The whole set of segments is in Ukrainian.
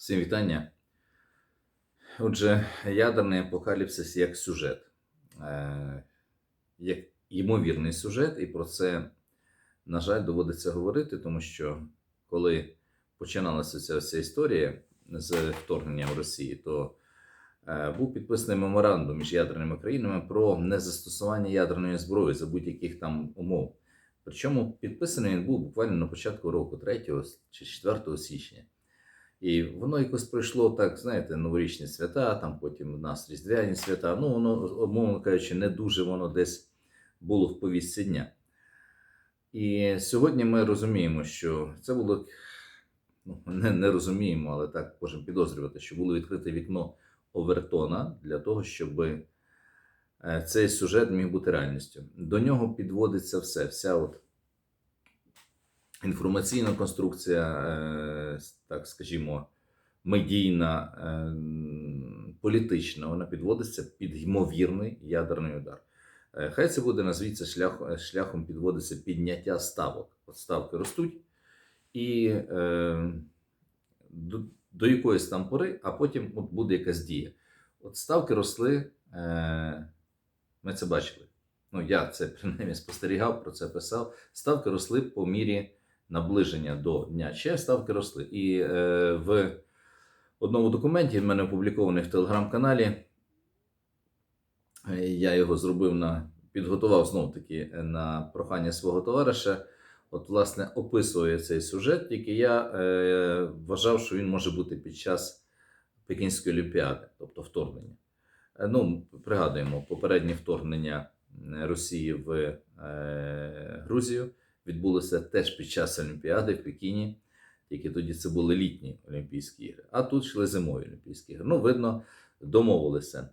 Всім вітання. Отже, ядерний апокаліпсис як сюжет, Е, як ймовірний сюжет, і про це, на жаль, доводиться говорити, тому що коли починалася ця вся історія з вторгненням Росії, то е, був підписаний меморандум між ядерними країнами про незастосування ядерної зброї за будь-яких там умов. Причому підписаний він був буквально на початку року, 3 чи 4 січня. І воно якось пройшло так, знаєте, новорічні свята, там потім у нас різдвяні свята. Ну, воно, умовно кажучи, не дуже воно десь було в повістці дня. І сьогодні ми розуміємо, що це було ну, не, не розуміємо, але так можемо підозрювати, що було відкрите вікно Овертона для того, щоб е, цей сюжет міг бути реальністю. До нього підводиться все, вся от інформаційна конструкція, е, так скажімо, медійна, е, політична, вона підводиться під ймовірний ядерний удар. Е, Хай це буде назвіться шлях, шляхом підводиться підняття ставок. От ставки ростуть, і е, до, до якоїсь там пори, а потім от буде якась дія. От ставки росли, е, ми це бачили. Ну, я це принаймні спостерігав, про це писав. Ставки росли по мірі наближення до дня Че, ставки росли. І е, в одному документі в мене опублікований в телеграм-каналі. е, Я його зробив на підготував знов таки на прохання свого товариша. От, власне, описує цей сюжет, тільки я е, вважав, що він може бути під час Пекінської олімпіади, тобто вторгнення. Е, Ну, пригадуємо, попереднє вторгнення е, Росії в е, Грузію відбулося теж під час Олімпіади в Пекіні. Тільки тоді це були літні Олімпійські ігри, а тут йшли зимові Олімпійські ігри. Ну, видно, домовилися,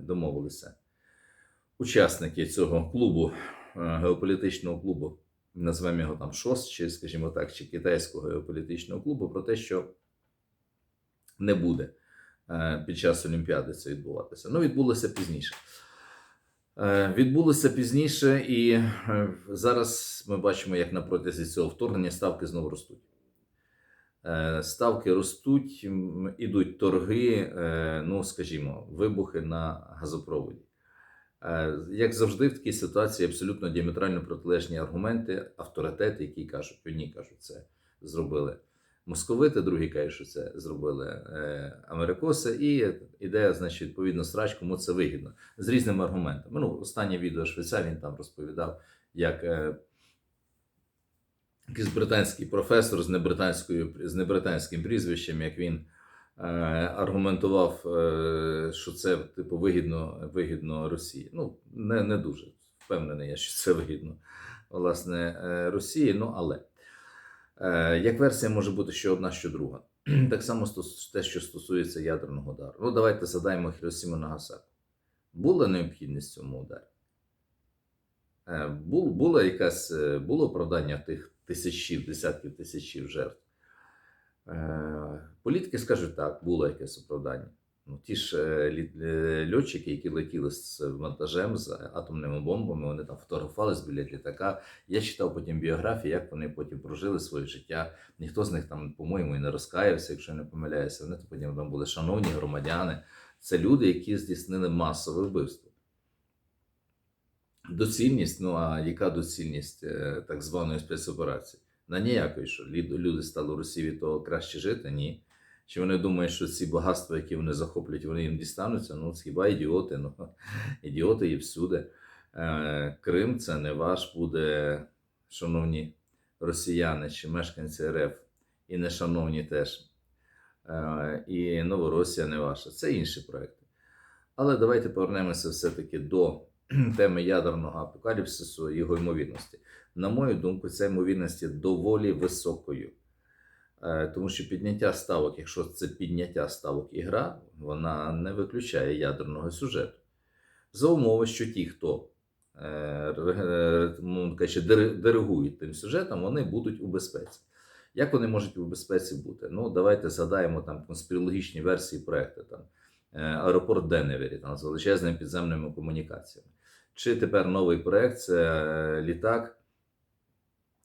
домовилися учасники цього клубу, е, геополітичного клубу, назвемо його там ШОС, чи, скажімо так, чи китайського геополітичного клубу, про те, що не буде е, під час Олімпіади це відбуватися. Ну, відбулося пізніше. Е, Відбулося пізніше, і е, зараз ми бачимо, як на протязі цього вторгнення ставки знову ростуть. Е, Ставки ростуть, ідуть торги, ну, скажімо, вибухи на газопроводі. Як завжди, в такій ситуації абсолютно діаметрально протилежні аргументи, авторитети, які кажуть, одні кажуть, це зробили московити, другі кажуть, що це зробили е, америкоси, і іде, значить, відповідно срач, кому це вигідно, з різними аргументами. Ну, останнє відео Швеця він там розповідав, як е, якийсь британський професор з небританською з небританським прізвищем, як він е, аргументував, що це типу вигідно, вигідно Росії. Ну, не, не дуже впевнений я, що це вигідно власне Росії, ну але. Е, Як версія може бути що одна, що друга. Так само те, що стосується ядерного удару. Ну, давайте задаємо Хіросіму Нагасаку. Була необхідність цьому ударі? Е, Бу- Було якась е, було оправдання тих тисячів, десятків тисячів жертв. Е, Політики скажуть так, було якесь оправдання. Ну, ті ж е, е, льотчики, які летіли з вантажем, з атомними бомбами, вони там фотографувались біля літака. Я читав потім біографії, як вони потім прожили своє життя. Ніхто з них там, по-моєму, і не розкаявся, якщо я не помиляюся. Вони то потім там були шановні громадяни. Це люди, які здійснили масове вбивство. Доцільність, ну а яка доцільність е, так званої спецоперації? На ніякої, що люди стали в Росії від того краще жити? Ні. Чи вони думають, що ці багатства, які вони захоплять, вони їм дістануться? Ну, хіба ідіоти? Ну, ідіоти є всюди. Е, Крим це не ваш буде, шановні росіяни чи мешканці РФ, і не шановні теж. Е, І Новоросія не ваша. Це інші проекти. Але давайте повернемося все-таки до теми ядерного апокаліпсису і його ймовірності. На мою думку, ця ймовірність є доволі високою. Е, Тому що підняття ставок, якщо це підняття ставок і гра, вона не виключає ядерного сюжету. За умови, що ті, хто е, кажучи, дири- диригують тим сюжетом, вони будуть у безпеці. Як вони можуть у безпеці бути? Ну, давайте згадаємо там конспірологічні версії проекту. Там, е, аеропорт Деневері там, з величезними підземними комунікаціями. Чи тепер новий проект це е, літак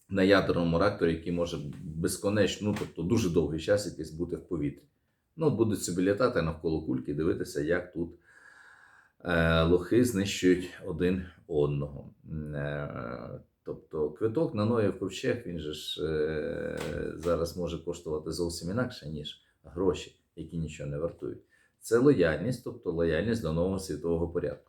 на ядерному реакторі, який може безконечно, ну тобто дуже довгий час якийсь бути в повітрі. Ну, будуть собі літати навколо кульки дивитися, як тут е, лохи знищують один одного. Е, тобто квиток на Ноєв ковчег, він же ж е, зараз може коштувати зовсім інакше, ніж гроші, які нічого не вартують. Це лояльність, тобто лояльність до нового світового порядку.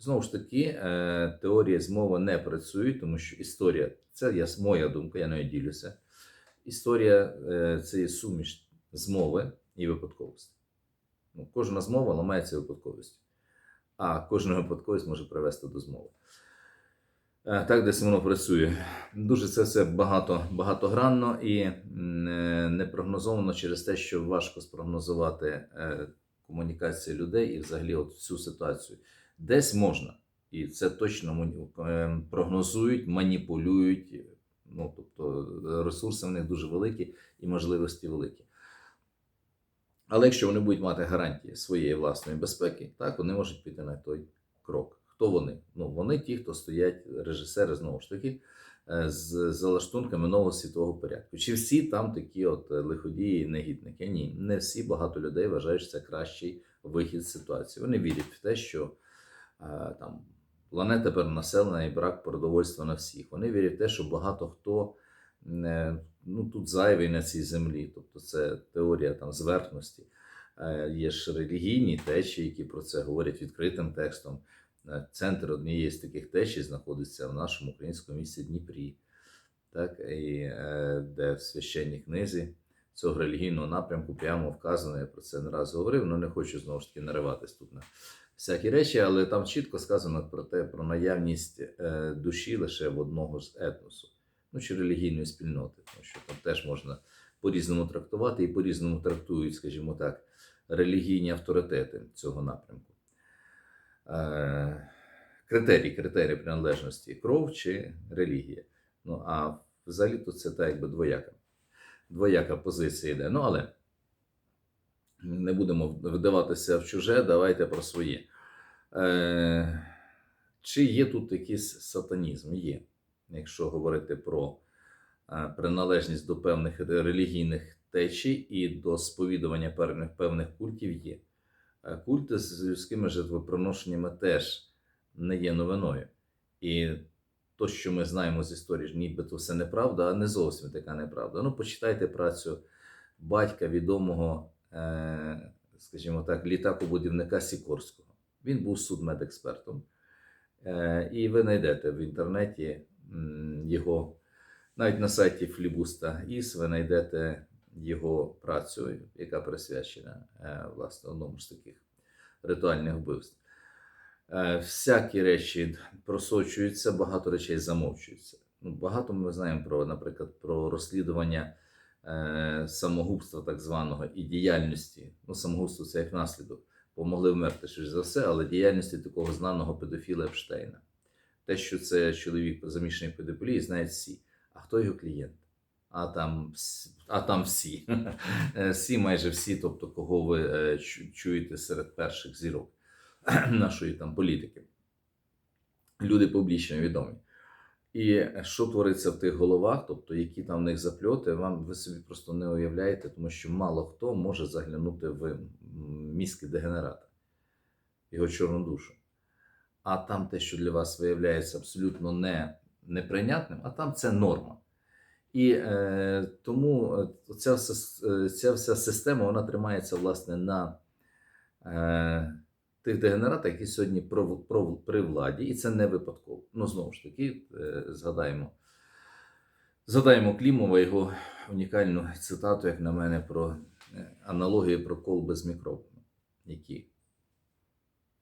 Знову ж таки, е, теорії змови не працюють, тому що історія це я, моя думка, я нею ділюся. Історія е, це є суміш змови і випадковості. Ну, кожна змова ламається випадковістю, а кожна випадковість може привести до змови. Е, Так, десь воно працює. Дуже це все багато, багатогранно і непрогнозовано через те, що важко спрогнозувати комунікацію людей і взагалі от всю ситуацію. Десь можна, і це точно е, прогнозують, маніпулюють. Ну, тобто ресурси в них дуже великі і можливості великі. Але якщо вони будуть мати гарантії своєї власної безпеки, так вони можуть піти на той крок. Хто вони? Ну, вони ті, хто стоять, режисери, знову ж таки, е, з залаштунками нового світового порядку. Чи всі там такі от е, лиходії і негідники? Ні, не всі багато людей вважають, що це кращий вихід з ситуації. Вони вірять в те, що е, там планета перенаселена і брак продовольства на всіх. Вони вірять в те, що багато хто е, ну, тут зайвий на цій землі. Тобто це теорія там зверхності. Е, Є ж релігійні течії, які про це говорять відкритим текстом. Е, Центр однієї з таких течій знаходиться в нашому українському місті Дніпрі, так, і, е, де в священній книзі цього релігійного напрямку прямо вказано, я про це не раз говорив, але не хочу знову ж таки нариватись тут на всякі речі, але там чітко сказано про те, про наявність е, душі лише в одного з етносу, ну чи релігійної спільноти, тому що там теж можна по-різному трактувати і по-різному трактують, скажімо так, релігійні авторитети цього напрямку. Е, Критерії, критерії приналежності кров чи релігія. Ну а взагалі то це так якби двояка. Двояка позиція йде. Ну але не будемо вдаватися в чуже, давайте про своє. Е, чи є тут якийсь сатанізм? Є. Якщо говорити про е, приналежність до певних релігійних течій і до сповідування певних, певних культів є. Е, Культи з людськими жертвоприношеннями теж не є новиною. І то, що ми знаємо з історії, нібито все неправда, а не зовсім така неправда. Ну, почитайте працю батька відомого, скажімо так, літакобудівника Сікорського. Він був судмедекспертом. Е, І ви знайдете в інтернеті його, навіть на сайті Флібуста ІС, ви знайдете його працю, яка присвячена е, власне одному з таких ритуальних вбивств. Е, Всякі речі просочуються, багато речей замовчуються. Ну, багато ми знаємо про, наприклад, про розслідування е, самогубства так званого і діяльності. Ну, самогубство це як наслідок. Помогли вмерти щось за все, але діяльності такого знаного педофіла Епштейна. Те, що це чоловік замішаний в педофілії, знають всі. А хто його клієнт? А там, а там всі. Е, всі, майже всі, тобто, кого ви е, чуєте серед перших зірок нашої там політики. Люди публічно відомі. І що твориться в тих головах, тобто які там в них запльоти, вам ви собі просто не уявляєте, тому що мало хто може заглянути в мізки дегенерата, його чорну душу. А там те, що для вас виявляється абсолютно не, неприйнятним, а там це норма. І е, тому е, ця е, ця вся система вона тримається власне на е, тих дегенератах, які сьогодні при владі, і це не випадково. Ну, знову ж таки, е, згадаємо, згадаємо Клімова, його унікальну цитату, як на мене, про е, аналогію про колби з мікробами, які,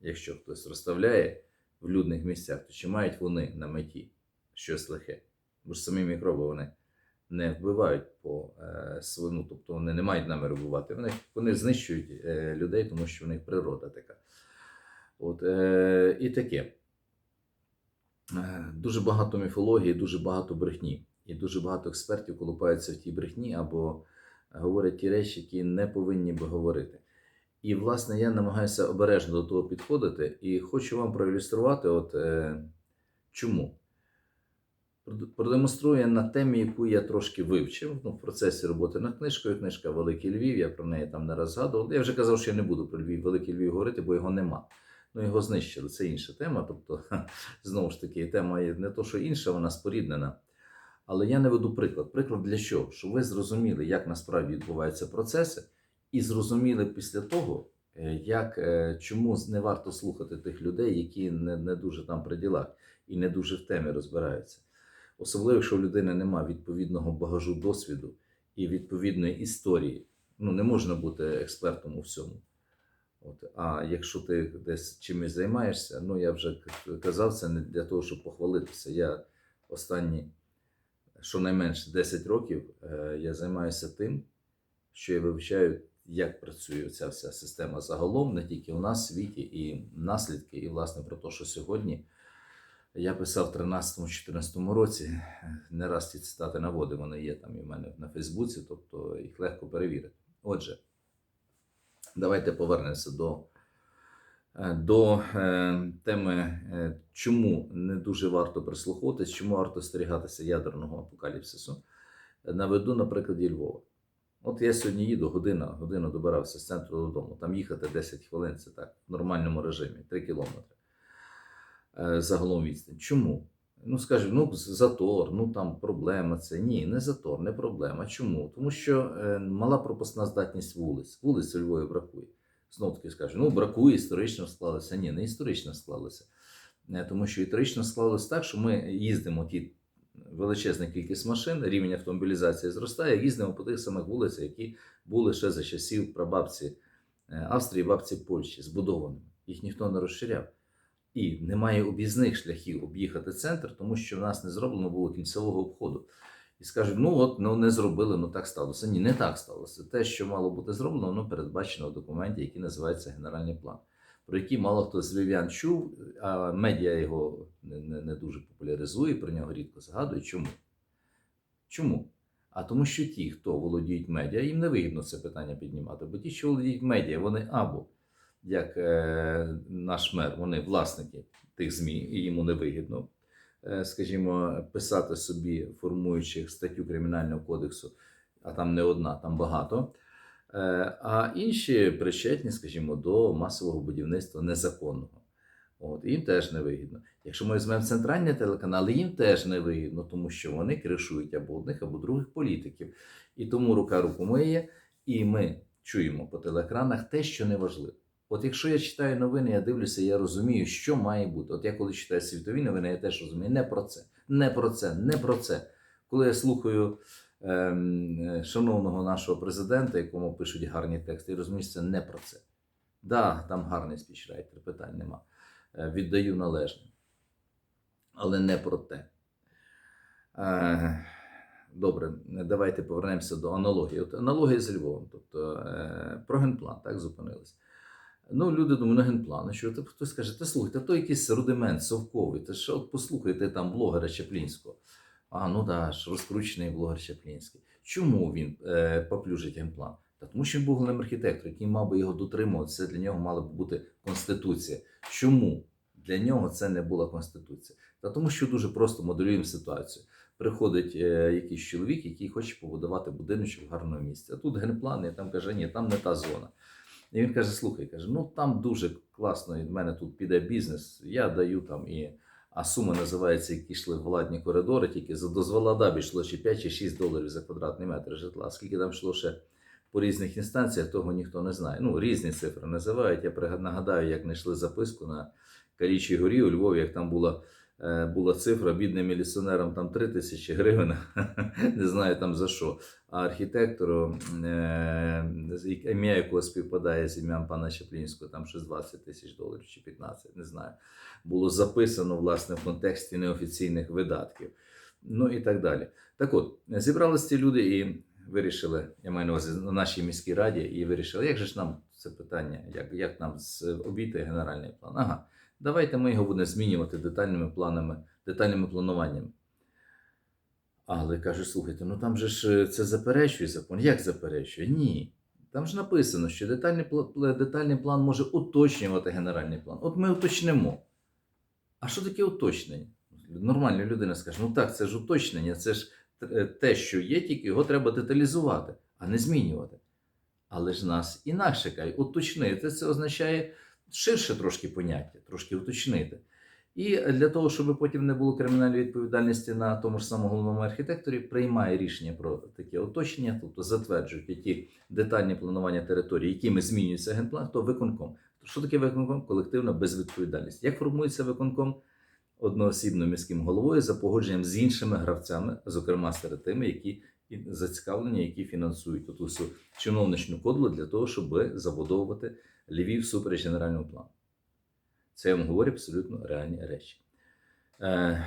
якщо хтось розставляє в людних місцях, то чи мають вони на меті щось лихе? Бо ж самі мікроби вони не вбивають по е, своєму, тобто вони не мають наміру вбивати. Вони, вони знищують людей, тому що в них природа така. От, е, і таке. Е, Дуже багато міфології, дуже багато брехні. І дуже багато експертів колупаються в тій брехні або говорять ті речі, які не повинні би говорити. І, власне, я намагаюся обережно до того підходити і хочу вам проілюструвати, от, е, чому. прод- продемонструє на темі, яку я трошки вивчив ну, в процесі роботи над книжкою. Книжка Великий Львів, я про неї там не раз згадував. Я вже казав, що я не буду про Львів, Великий Львів говорити, бо його нема. Ну, його знищили. Це інша тема. Тобто, знову ж таки, тема є не то, що інша, вона споріднена. Але я не веду приклад. Приклад для чого? Щоб ви зрозуміли, як насправді відбуваються процеси, і зрозуміли після того, е, як, е, чому не варто слухати тих людей, які не, не дуже там при ділах і не дуже в темі розбираються. Особливо, якщо у людини немає відповідного багажу досвіду і відповідної історії. Ну, не можна бути експертом у всьому. От. А якщо ти десь чимось займаєшся, ну я вже казав, це не для того, щоб похвалитися. Я останні щонайменше 10 років е, я займаюся тим, що я вивчаю, як працює ця вся система загалом, не тільки у нас в світі, і наслідки, і власне про те, що сьогодні я писав в 13-14 році. Не раз ці цитати наводив, вони є там і в мене на Фейсбуці, тобто їх легко перевірити. Отже, давайте повернемося до, е, до е, теми, е, чому не дуже варто прислухатись, чому варто стерігатися ядерного апокаліпсису. Наведу на прикладі Львова. От я сьогодні їду година, годину добирався з центру додому. Там їхати 10 хвилин, це так, в нормальному режимі, 3 кілометри. Загалом відстань. Чому? Ну, скажуть, ну, затор, ну там проблема це. Ні, не затор, не проблема. Чому? Тому що е, мала пропускна здатність вулиць. Вулиць у Львові бракує. Знов таки скажуть, ну бракує, історично склалося. Ні, не історично склалося. Е, Тому що історично склалося так, що ми їздимо ті величезна кількість машин, рівень автомобілізації зростає, їздимо по тих самих вулицях, які були ще за часів прабабці е, Австрії, бабці Польщі, збудованими. Їх ніхто не розширяв. І немає об'їзних шляхів об'їхати центр, тому що в нас не зроблено було кінцевого обходу. І скажуть, ну от ну не зробили, ну так сталося. Ні, не так сталося. Те, що мало бути зроблено, воно передбачено в документі, який називається Генеральний план, про який мало хто з львів'ян чув, а медіа його не, не, не дуже популяризує, про нього рідко згадує. Чому? Чому? А тому, що ті, хто володіють медіа, їм не вигідно це питання піднімати, бо ті, що володіють медіа, вони або як е, наш мер, вони власники тих ЗМІ, і йому не вигідно, е, скажімо, писати собі, формуючи статтю Кримінального кодексу, а там не одна, там багато. Е, а інші причетні, скажімо, до масового будівництва незаконного. От, їм теж не вигідно. Якщо ми візьмемо центральні телеканали, їм теж не вигідно, тому що вони кришують або одних, або других політиків. І тому рука руку миє, і ми чуємо по телеекранах те, що не важливо. От якщо я читаю новини, я дивлюся, я розумію, що має бути. От я коли читаю світові новини, я теж розумію, не про це, не про це, не про це. Коли я слухаю ем, шановного нашого президента, якому пишуть гарні тексти, я розумію, це не про це. Да, там гарний спічрайтер, питань нема. Е, Віддаю належне. Але не про те. Е, Добре, давайте повернемося до аналогії. От аналогія з Львовом, тобто е, про генплан, так зупинились. Ну, люди думають, ну генплан, що ти хтось каже, та слухайте, то якийсь рудимент совковий, та що от послухайте там блогера Чаплінського. А, ну да, ж розкручений блогер Чаплінський. Чому він е, поплюжить генплан? Та тому що він був головним архітектором, який мав би його дотримуватися, для нього мала б бути конституція. Чому для нього це не була конституція? Та тому, що дуже просто моделюємо ситуацію. Приходить е, якийсь чоловік, який хоче побудувати будиночок в гарному місці. А тут генплан, і там каже, ні, там не та зона. І він каже: слухай, каже, ну там дуже класно, і в мене тут піде бізнес, я даю там і. А сума називається, які йшли в владні коридори, тільки за дозвола ДАБІ йшло чи 5 чи 6 доларів за квадратний метр житла. Скільки там йшло ще по різних інстанціях, того ніхто не знає. Ну, різні цифри називають. Я нагадаю, як знайшли записку на Калічій горі у Львові, як там була, була цифра бідним міліціонерам там 3 тисячі гривень, не знаю там за що. А архітектору, е, ім'я якого співпадає з ім'ям пана Чаплінського, там щось 20 тисяч доларів чи 15, не знаю. Було записано власне в контексті неофіційних видатків. Ну і так далі. Так от, зібралися ці люди і вирішили, я маю на увазі на нашій міській раді, і вирішили, як же ж нам це питання, як, як нам обійти генеральний план? Ага, давайте ми його будемо змінювати детальними планами, детальними плануваннями. Але кажуть, слухайте, ну там же ж е, це заперечує закон. Як заперечує? Ні. Там ж написано, що детальний, детальний план може уточнювати генеральний план. От ми уточнимо. А що таке уточнення? нормальна людина скаже: ну так, це ж уточнення, це ж е, те, що є, тільки його треба деталізувати, а не змінювати. Але ж нас інакше кажуть, уточнити це означає ширше трошки поняття, трошки уточнити. І для того, щоб потім не було кримінальної відповідальності на тому ж самому головному архітекторі, приймає рішення про таке уточнення, тобто затверджують ті детальні планування території, якими змінюється генплан, то виконком. Що таке виконком? Колективна безвідповідальність. Як формується виконком? Одноосібно міським головою за погодженням з іншими гравцями, зокрема серед тими, які зацікавлені, які фінансують ту всю чиновничну кодлу для того, щоб забудовувати Львів всупереч генерального плану. Це я вам говорю абсолютно реальні речі. Е,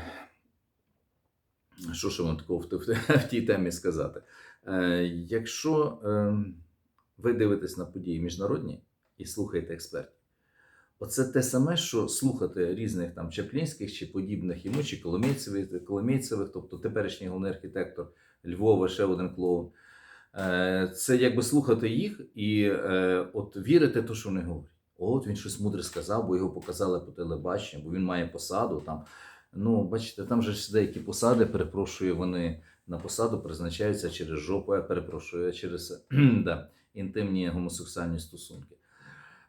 що ж вам такого в, в, в тій темі сказати? Е, якщо е, ви дивитесь на події міжнародні і слухаєте експертів, оце те саме, що слухати різних там Чаплінських чи подібних йому, чи Коломійцевих, Коломійцевих, тобто теперішній головний архітектор Львова, ще один клоун. Е, Це якби слухати їх і е, от вірити те, що вони говорять. От він щось мудре сказав, бо його показали по телебаченню, бо він має посаду там. Ну, бачите, там же ж деякі посади, перепрошую, вони на посаду призначаються через жопу, я перепрошую, через да, інтимні гомосексуальні стосунки.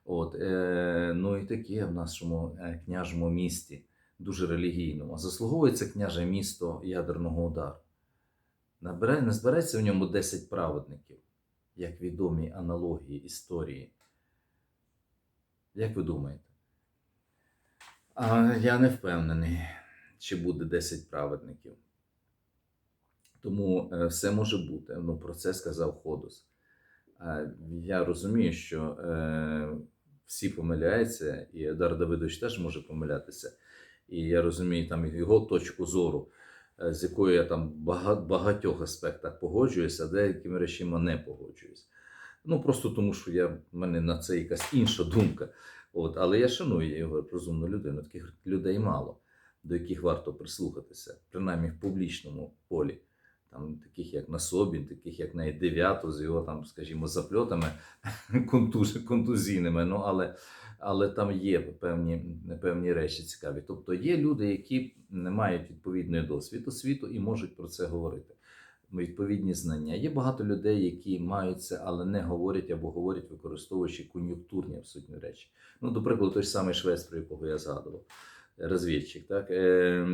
От, е, ну і таке в нашому е, княжому місті, дуже релігійному. Заслуговується княже місто ядерного удару. Не збереться в ньому 10 праведників, як відомі аналогії історії. Як ви думаєте? А я не впевнений, чи буде 10 праведників. Тому е, все може бути. Ну, про це сказав Ходос. Я розумію, що е, всі помиляються, і Едар Давидович теж може помилятися. І я розумію там його точку зору, з якою я там в багатьох аспектах погоджуюся, а деякими речима не погоджуюсь. Ну просто тому, що я, в мене на це якась інша думка. От, але я шаную його розумну людину. Таких людей мало, до яких варто прислухатися, принаймні в публічному полі. Там, таких як Насобін, таких як навіть Дев'ято з його там, скажімо, запльотами контуз, контузійними. Ну, але, але там є певні, певні речі цікаві. Тобто є люди, які не мають відповідної досвіду світу і можуть про це говорити. Відповідні знання. Є багато людей, які мають це, але не говорять або говорять, використовуючи кон'юнктурні абсолютні речі. Ну, до прикладу, той самий Швець, про якого я згадував, розвідчик. Так? Е,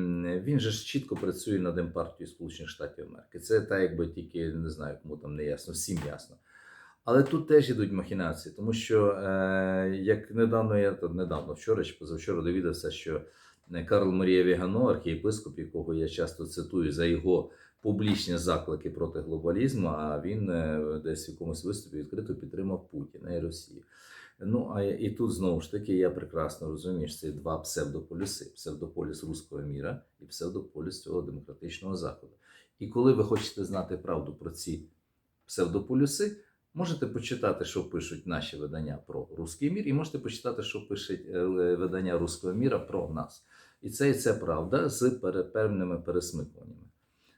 Він же ж чітко працює над Демпартією Сполучених Штатів Америки. Це так, якби тільки не знаю, кому там не ясно, всім ясно. Але тут теж ідуть махінації, тому що е, як недавно я то недавно, вчора чи позавчора довідався, що е, Карл Марія Вігано, архієпископ, якого я часто цитую за його публічні заклики проти глобалізму, а він е, десь в якомусь виступі відкрито підтримав Путіна і Росію. Ну, а і тут знову ж таки я прекрасно розумію, що це два псевдополюси: псевдополюс руського міра і псевдополюс цього демократичного заходу. І коли ви хочете знати правду про ці псевдополюси, можете почитати, що пишуть наші видання про руський мір, і можете почитати, що пишуть е, видання руського міра про нас. І це і це правда з певними пересмикуваннями.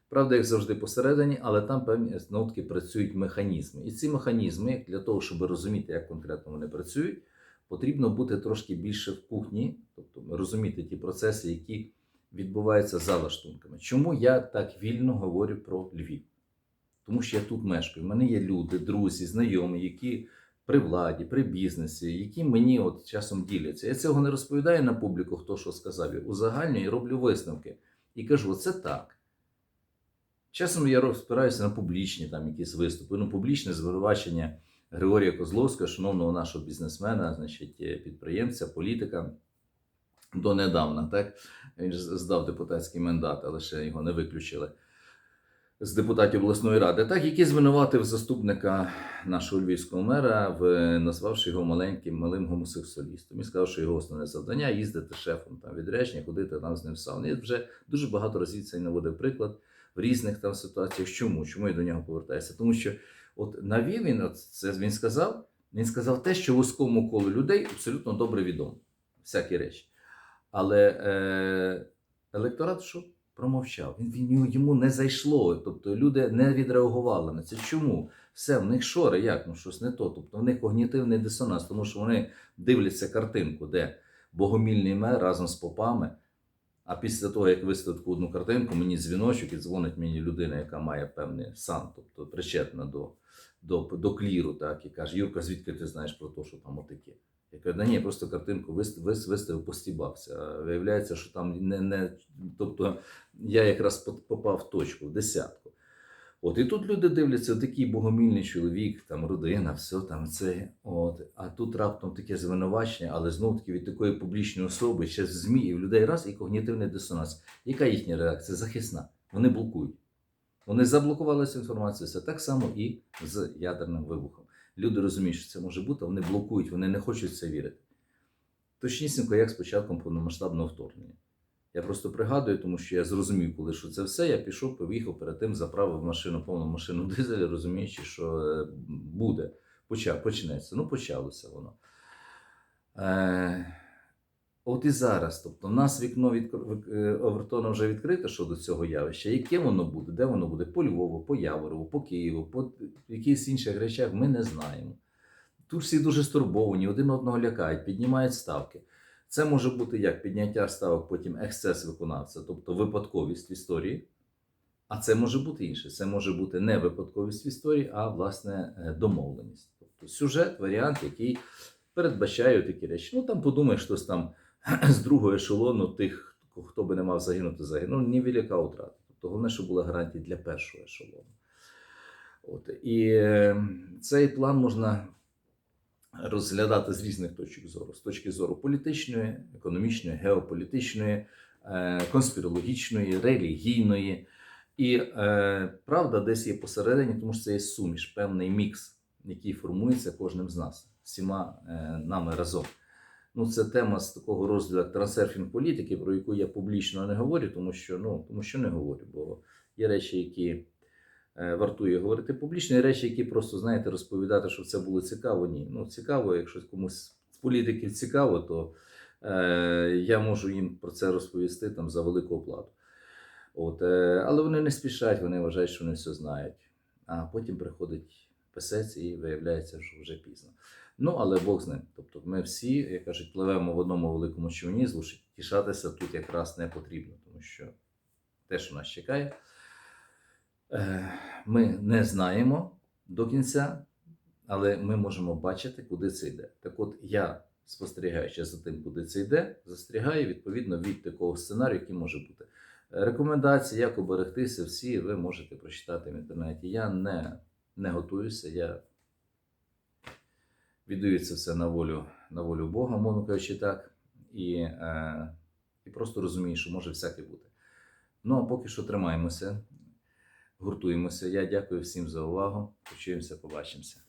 Правда, як завжди посередині, але там певні знову таки працюють механізми. І ці механізми, для того, щоб розуміти, як конкретно вони працюють, потрібно бути трошки більше в кухні, тобто розуміти ті процеси, які відбуваються за лаштунками. Чому я так вільно говорю про Львів? Тому що я тут мешкаю. У мене є люди, друзі, знайомі, які при владі, при бізнесі, які мені от часом діляться. Я цього не розповідаю на публіку, хто що сказав. Я узагальнюю роблю висновки. І кажу, це так. Часом я розпираюся на публічні там якісь виступи. Ну, публічне звинувачення Григорія Козловського, шановного нашого бізнесмена, значить, е, підприємця, політика. Донедавна, так? Він ж здав депутатський мандат, але ще його не виключили з депутатів обласної ради, так, який звинуватив заступника нашого львівського мера, в назвавши його маленьким малим гомосексуалістом. І сказав, що його основне завдання їздити шефом там відрядження, ходити там з ним в сауну. Я вже дуже багато разів це наводив приклад в різних там ситуаціях. Чому? Чому я до нього повертаюся? Тому що от навів він, от це він сказав. Він сказав те, що вузькому колу людей абсолютно добре відомо. Всякі речі. Але е, електорат що? Промовчав. Він, він йому не зайшло. Тобто люди не відреагували на це. Чому? Все, в них шори, як? Ну щось не то. Тобто в них когнітивний дисонанс, тому що вони дивляться картинку, де богомільний мер разом з попами, А після того, як виставив одну картинку, мені дзвіночок і дзвонить мені людина, яка має певний сан, тобто причетна до, до, до кліру, так, і каже: Юрка, звідки ти знаєш про те, що там отаке? Я кажу, да ні, просто картинку виставив постібався. Виявляється, що там не, не. Тобто я якраз попав в точку, в десятку. От і тут люди дивляться, такий богомільний чоловік, там родина, все там це. От, а тут раптом таке звинувачення, але знов таки від такої публічної особи, ще з ЗМІ, і в людей раз і когнітивний дисонанс. Яка їхня реакція? Захисна. Вони блокують. Вони заблокували цю інформацію. Це так само і з ядерним вибухом. Люди розуміють, що це може бути, вони блокують, вони не хочуть в це вірити. Точнісінько, як з початком повномасштабного вторгнення. Я просто пригадую, тому що я зрозумів, коли що це все. Я пішов, поїхав перед тим, заправив машину, повну машину дизеля, розуміючи, що е, буде, почав, почнеться. Ну, почалося воно. Е, от і зараз, тобто, в нас вікно від Овертона вже відкрите щодо цього явища. Яке воно буде? Де воно буде? По Львову, по Яворову, по Києву, по якихось інших речах ми не знаємо. Тут всі дуже стурбовані, один одного лякають, піднімають ставки. Це може бути як підняття ставок, потім ексцес виконавця, тобто випадковість в історії. А це може бути інше. Це може бути не випадковість в історії, а власне е, домовленість. Тобто сюжет, варіант, який передбачає такі речі. Ну там подумаєш, хтось там з другого ешелону тих, хто би не мав загинути, загинув. Ну, невелика утрата. Тобто головне, щоб була гарантія для першого ешелону. От. І е, цей план можна розглядати з різних точок зору: з точки зору політичної, економічної, геополітичної, е, конспірологічної, релігійної. І е, правда десь є посередині, тому що це є суміш, певний мікс, який формується кожним з нас, всіма е, нами разом. Ну, це тема з такого розділу як трансерфінг політики, про яку я публічно не говорю, тому що, ну, тому що не говорю, бо є речі, які е, вартує говорити публічно, є речі, які просто, знаєте, розповідати, що це було цікаво. Ні. Ну, цікаво, якщо комусь з політиків цікаво, то е, я можу їм про це розповісти там за велику оплату. От, е, але вони не спішать, вони вважають, що вони все знають. А потім приходить писець і виявляється, що вже пізно. Ну, але Бог з ним. Тобто ми всі, як кажуть, пливемо в одному великому човні, злуш- тішатися тут якраз не потрібно, тому що те, що нас чекає, е, ми не знаємо до кінця, але ми можемо бачити, куди це йде. Так от я, спостерігаючи за тим, куди це йде, застерігаю відповідно від такого сценарію, який може бути. Рекомендації, як оберегтися, всі ви можете прочитати в інтернеті. Я не, не готуюся, я віддаю це все на волю, на волю Бога, мовно кажучи так, і, е, і просто розумію, що може всяке бути. Ну а поки що тримаємося, гуртуємося. Я дякую всім за увагу. Почуємося, побачимося.